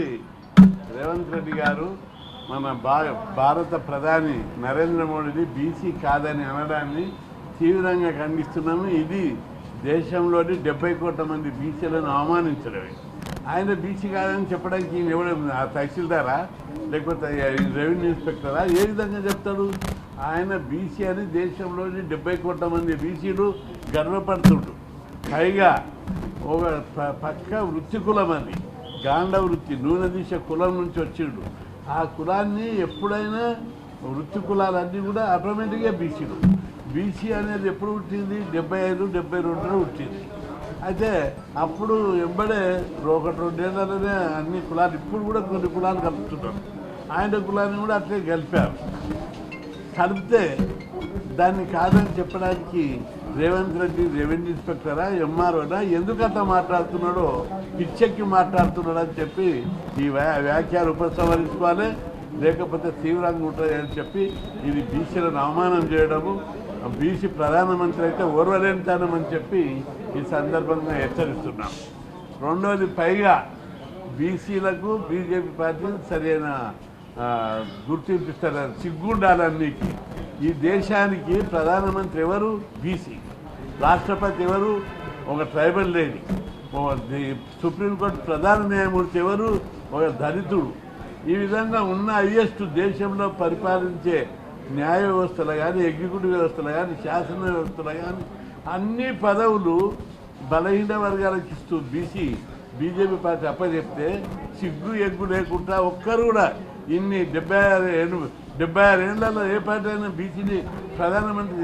రేవంత్ రెడ్డి గారు మన భా భారత ప్రధాని నరేంద్ర మోడీని బీసీ కాదని అనడాన్ని తీవ్రంగా ఖండిస్తున్నాము. ఇది దేశంలోని డెబ్బై కోట్ల మంది బీసీలను అవమానించడమే. ఆయన బీసీ కాదని చెప్పడానికి ఈయన ఎవడు ఆ తహసీల్దారా? లేకపోతే రెవెన్యూ ఇన్స్పెక్టరా? ఏ విధంగా చెప్తాడు? ఆయన బీసీ అని దేశంలోని డెబ్బై కోట్ల మంది బీసీలు గర్వపడుతుంటు పైగా ఒక ప- పక్క వృత్తి కులం అది గాండ వృత్తి నూనె తీసే కులం నుంచి వచ్చిండు. ఆ కులాన్ని ఎప్పుడైనా వృత్తి కులాలన్నీ కూడా ఆటోమేటిక్గా బీసీలు. బీసీ అనేది ఎప్పుడు పుట్టింది? డెబ్బై ఐదు డెబ్బై రెండులో పుట్టింది. అయితే అప్పుడు ఎంబడే ఒకటి రెండేళ్ళలోనే అన్ని కులాలు ఇప్పుడు కూడా కొన్ని కులాలు కలుపుతున్నారు. ఆయన కులాన్ని కూడా అట్లే కలిపారు కలిపితే దాన్ని కాదని చెప్పడానికి రేవంత్ రెడ్డి రెవెన్యూ ఇన్స్పెక్టరా ఎంఆర్ఓనా ఎందుకు అట్లా మాట్లాడుతున్నాడో పిచ్చెక్కి మాట్లాడుతున్నాడు అని చెప్పి ఈ వ్యా- వ్యాఖ్యలు ఉపసంహరించుకోవాలి. లేకపోతే తీవ్రంగా ఉంటుంది అని చెప్పి ఇది బీసీలను అవమానం చేయడము బీసీ ప్రధానమంత్రి అయితే ఓర్వలేనితనం అని చెప్పి ఈ సందర్భంగా హెచ్చరిస్తున్నాం. రెండోది పైగా బీసీలకు బీజేపీ పార్టీ సరైన గుర్తింపు ఇస్తారు సిగ్గుండాలన్నీకి ఈ దేశానికి ప్రధానమంత్రి ఎవరు? బీసీ రాష్ట్రపతి ఎవరు? ఒక ట్రైబల్ లేడీ. సుప్రీంకోర్టు ప్రధాన న్యాయమూర్తి ఎవరు? ఒక దళితుడు. ఈ విధంగా ఉన్న హైయెస్ట్ దేశంలో పరిపాలించే న్యాయ వ్యవస్థలు కానీ ఎగ్జిక్యూటివ్ వ్యవస్థలు కానీ శాసన వ్యవస్థలు కానీ అన్ని పదవులు బలహీన వర్గాలకు ఇస్తూ బీసీ బీజేపీ పార్టీ అప్పచెప్తే సిగ్గు ఎగ్గు లేకుండా ఒక్కరు కూడా ఇన్ని డెబ్బై ఆరు డెబ్బై ఆరు ఏళ్ళలో ఏ పార్టీ అయినా బీసీని ప్రధానమంత్రి